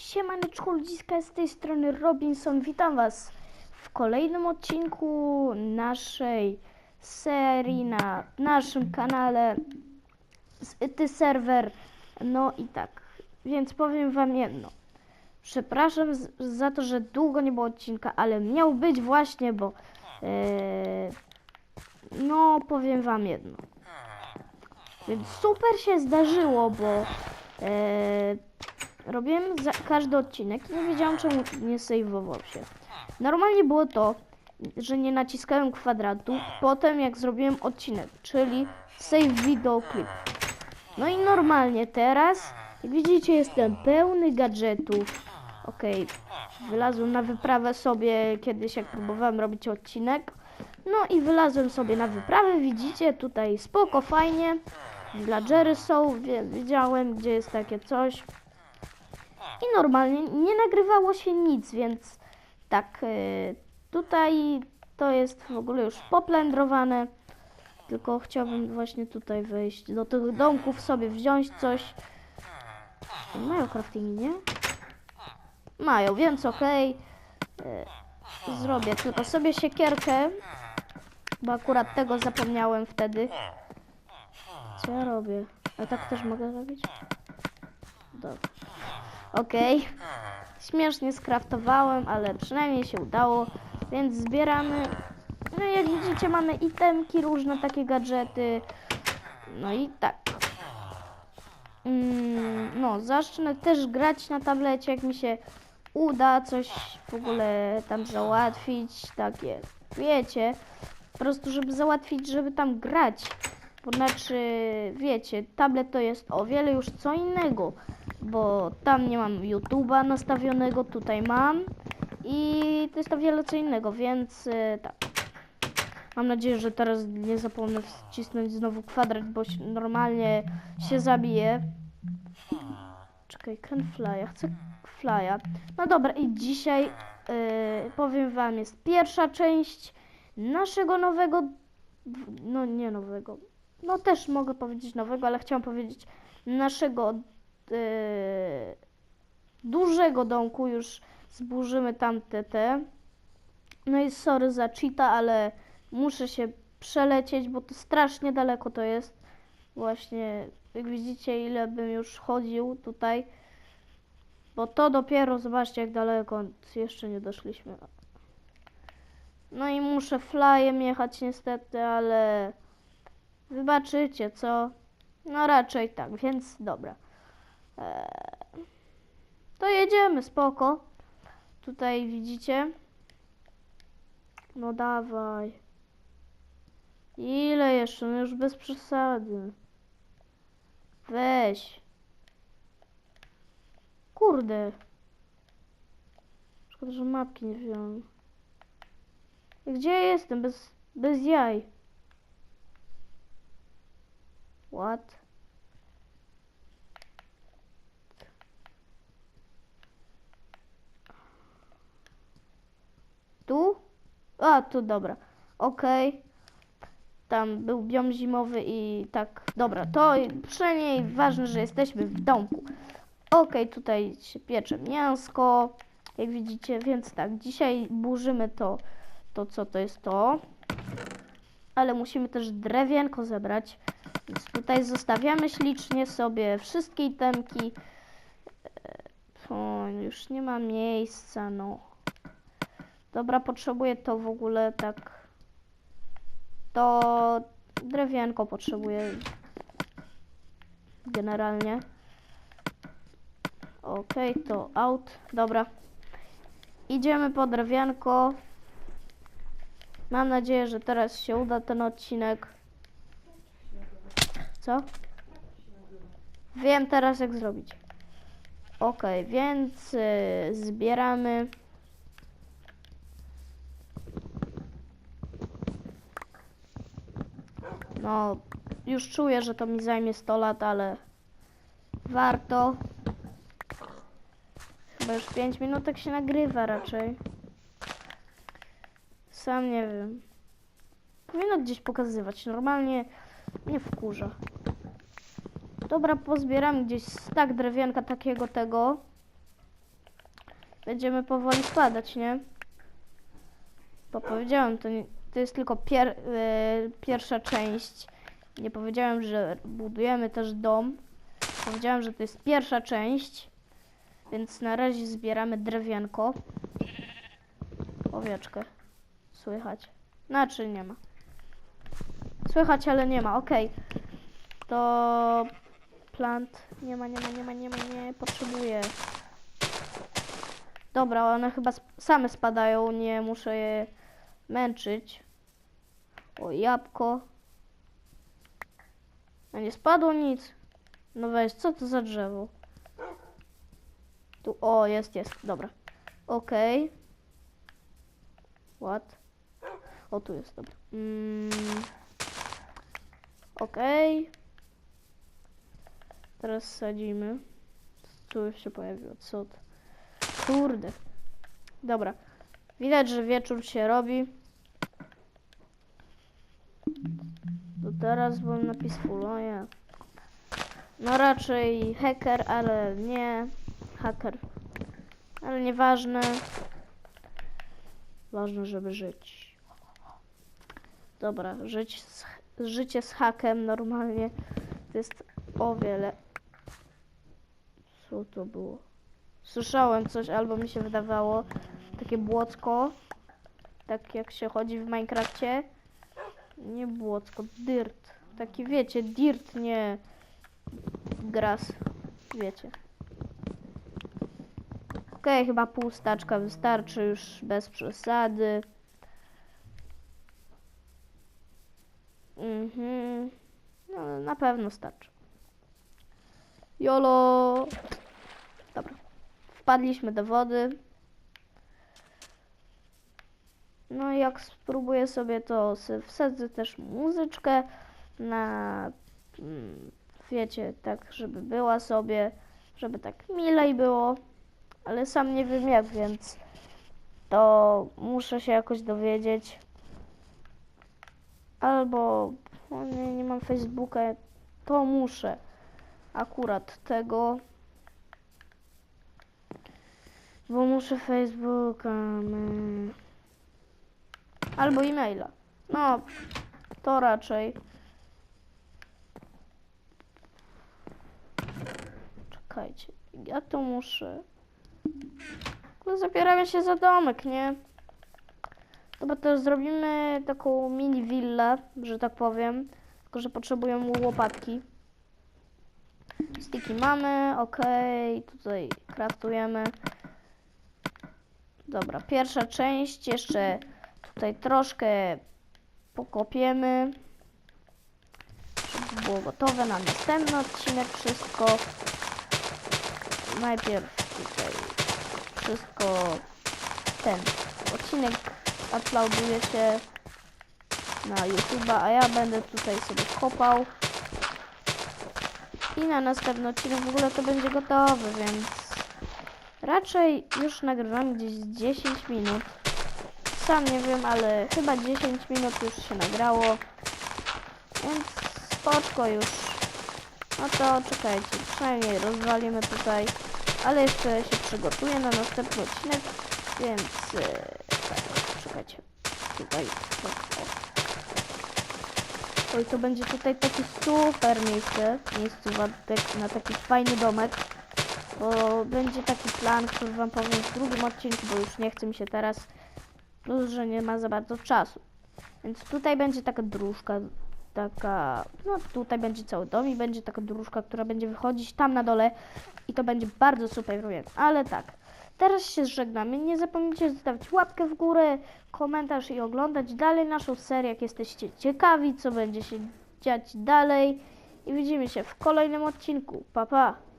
Siemaneczku ludziska, z tej strony Robinson. Witam Was w kolejnym odcinku naszej serii na naszym kanale z Ty Serwer. No i tak, więc powiem Wam jedno. Przepraszam za to, że długo nie było odcinka, ale miał być właśnie, bo e, no powiem Wam jedno. Więc super się zdarzyło, bo e, robiłem każdy odcinek i nie wiedziałam czemu nie sejwował się. Normalnie było to, że nie naciskałem kwadratu potem jak zrobiłem odcinek, czyli save video clip. No i normalnie teraz, jak widzicie, jestem pełny gadżetów. Okej, wylazłem na wyprawę sobie kiedyś, jak próbowałem robić odcinek. No i wylazłem sobie na wyprawę, widzicie, tutaj spoko, fajnie. Villagery są, wie- wiedziałem, gdzie jest takie coś. I normalnie nie nagrywało się nic, więc tak, y, tutaj to jest w ogóle już poplędrowane. Tylko chciałbym właśnie tutaj wejść, do tych domków sobie wziąć coś. Mają crafting, nie? Mają, więc okej. Y, Zrobię tylko sobie siekierkę, bo akurat tego zapomniałem wtedy. Co ja robię? A tak też mogę robić? Dobra. Okej. Śmiesznie skraftowałem, ale przynajmniej się udało, więc zbieramy. No jak widzicie mamy itemki, różne takie gadżety. No i tak. Mm, no, zacznę też grać na tablecie, jak mi się uda coś w ogóle tam załatwić, takie, wiecie, po prostu żeby załatwić, żeby tam grać. Bo znaczy, wiecie, tablet to jest o wiele już co innego, bo tam nie mam YouTube'a nastawionego, tutaj mam i to jest o wiele co innego, więc e, tak. Mam nadzieję, że teraz nie zapomnę wcisnąć znowu kwadrat, bo się- normalnie się zabije. Czekaj, can fly, chcę flya. No dobra, i dzisiaj e, powiem wam, jest pierwsza część naszego nowego, no nie nowego, no też mogę powiedzieć nowego, ale chciałam powiedzieć naszego dużego domku, już zburzymy tamte te. No i sorry za cheata, ale muszę się przelecieć, bo to strasznie daleko to jest. Właśnie, jak widzicie, ile bym już chodził tutaj. Bo to dopiero, zobaczcie jak daleko, jeszcze nie doszliśmy. No i muszę flyem jechać niestety, ale wybaczycie, co? No raczej tak, więc dobra. Eee, to jedziemy, spoko. Tutaj widzicie. No dawaj. Ile jeszcze? No już bez przesady. Weź. Kurde. Szkoda, że mapki nie wziąłem. Gdzie ja jestem? Bez, bez jaj. What? Tu? A, tu dobra. Okej. Tam był biom zimowy i tak. Dobra, to przynajmniej ważne, że jesteśmy w domku. Okej, tutaj się piecze mięsko. Jak widzicie, więc tak, dzisiaj burzymy to, to co to jest to. Ale musimy też drewienko zebrać. Więc tutaj zostawiamy ślicznie sobie wszystkie itemki. E, O, już nie ma miejsca, no. Dobra, potrzebuję to w ogóle tak. To drewienko potrzebuję. Generalnie. Okej, to out. Dobra. Idziemy po drewienko. Mam nadzieję, że teraz się uda ten odcinek. Co? Wiem teraz jak zrobić. Okej, więc y, zbieramy. No, już czuję, że to mi zajmie 100 lat, ale warto. Chyba już 5 minutek się nagrywa raczej. Sam nie wiem. Powinno gdzieś pokazywać. Normalnie nie wkurza. Dobra, pozbieram gdzieś stak drewienka takiego tego. będziemy powoli spadać, nie? Bo powiedziałem, to, nie, to jest tylko pier, e, pierwsza część. Nie powiedziałem, że budujemy też dom. Powiedziałem, że to jest pierwsza część. Więc na razie zbieramy drewienko. Owieczkę. Słychać. Znaczy nie ma. Słychać, ale nie ma. Okej. To plant. Nie ma, nie ma, nie ma, nie ma, nie potrzebuję. Dobra, one chyba same spadają, nie muszę je męczyć. O, jabłko. A nie spadło nic. No weź, co to za drzewo? Tu, o, jest, jest, dobra. Okej. What? O, tu jest, dobra. Mm. Okej. Teraz sadzimy. Tu już się pojawiło, to? Kurde. Dobra. Widać, że wieczór się robi. To teraz byłem na Peaceful, o ja. No raczej hacker, ale nie haker. Ale nieważne. Ważne, żeby żyć. Dobra, żyć z, życie z hakiem normalnie to jest o wiele. Co to było? Słyszałem coś, albo mi się wydawało. Takie błocko. Tak jak się chodzi w Minecrafcie. Nie błocko, dirt. Taki wiecie, dirt, nie gras. Wiecie. Okej, chyba pół staczka wystarczy już bez przesady. Mhm. No, na pewno starczy. Jolo. Dobra. Wpadliśmy do wody. No jak spróbuję sobie to wsadzę też muzyczkę na mm, wiecie, tak żeby była sobie, żeby tak milej było, ale sam nie wiem jak, więc to muszę się jakoś dowiedzieć. Albo o nie, nie mam Facebooka, to muszę akurat tego. Bo muszę Facebooka. mm. Albo e-maila. No, to raczej. Czekajcie, ja to muszę. No, zabieramy się za domek, nie? Dobra, to zrobimy taką mini willę, że tak powiem. Tylko, że potrzebujemy łopatki. Stiki mamy, ok. Tutaj craftujemy. Dobra, pierwsza część. Jeszcze tutaj troszkę pokopiemy. Żeby było gotowe na następny odcinek wszystko. Najpierw tutaj wszystko ten odcinek uploaduje się na YouTube'a, a ja będę tutaj sobie kopał. I na następny odcinek w ogóle to będzie gotowy, więc raczej już nagrywam gdzieś z 10 minut. Sam nie wiem, ale chyba 10 minut już się nagrało. Więc spoczko już. No to czekajcie, przynajmniej rozwalimy tutaj. Ale jeszcze się przygotuję na następny odcinek, więc e, tak, czekajcie. Tutaj. Oj, to będzie tutaj takie super miejsce, miejscowa tak- na taki fajny domek. Bo będzie taki plan, który wam powiem w drugim odcinku, bo już nie chce mi się teraz. Plus, że nie ma za bardzo czasu. Więc tutaj będzie taka dróżka, taka, no tutaj będzie cały dom i będzie taka dróżka, która będzie wychodzić tam na dole i to będzie bardzo super. Ale tak, teraz się żegnamy. Nie zapomnijcie zostawić łapkę w górę, komentarz i oglądać dalej naszą serię, jak jesteście ciekawi, co będzie się dziać dalej. I widzimy się w kolejnym odcinku. Pa, pa!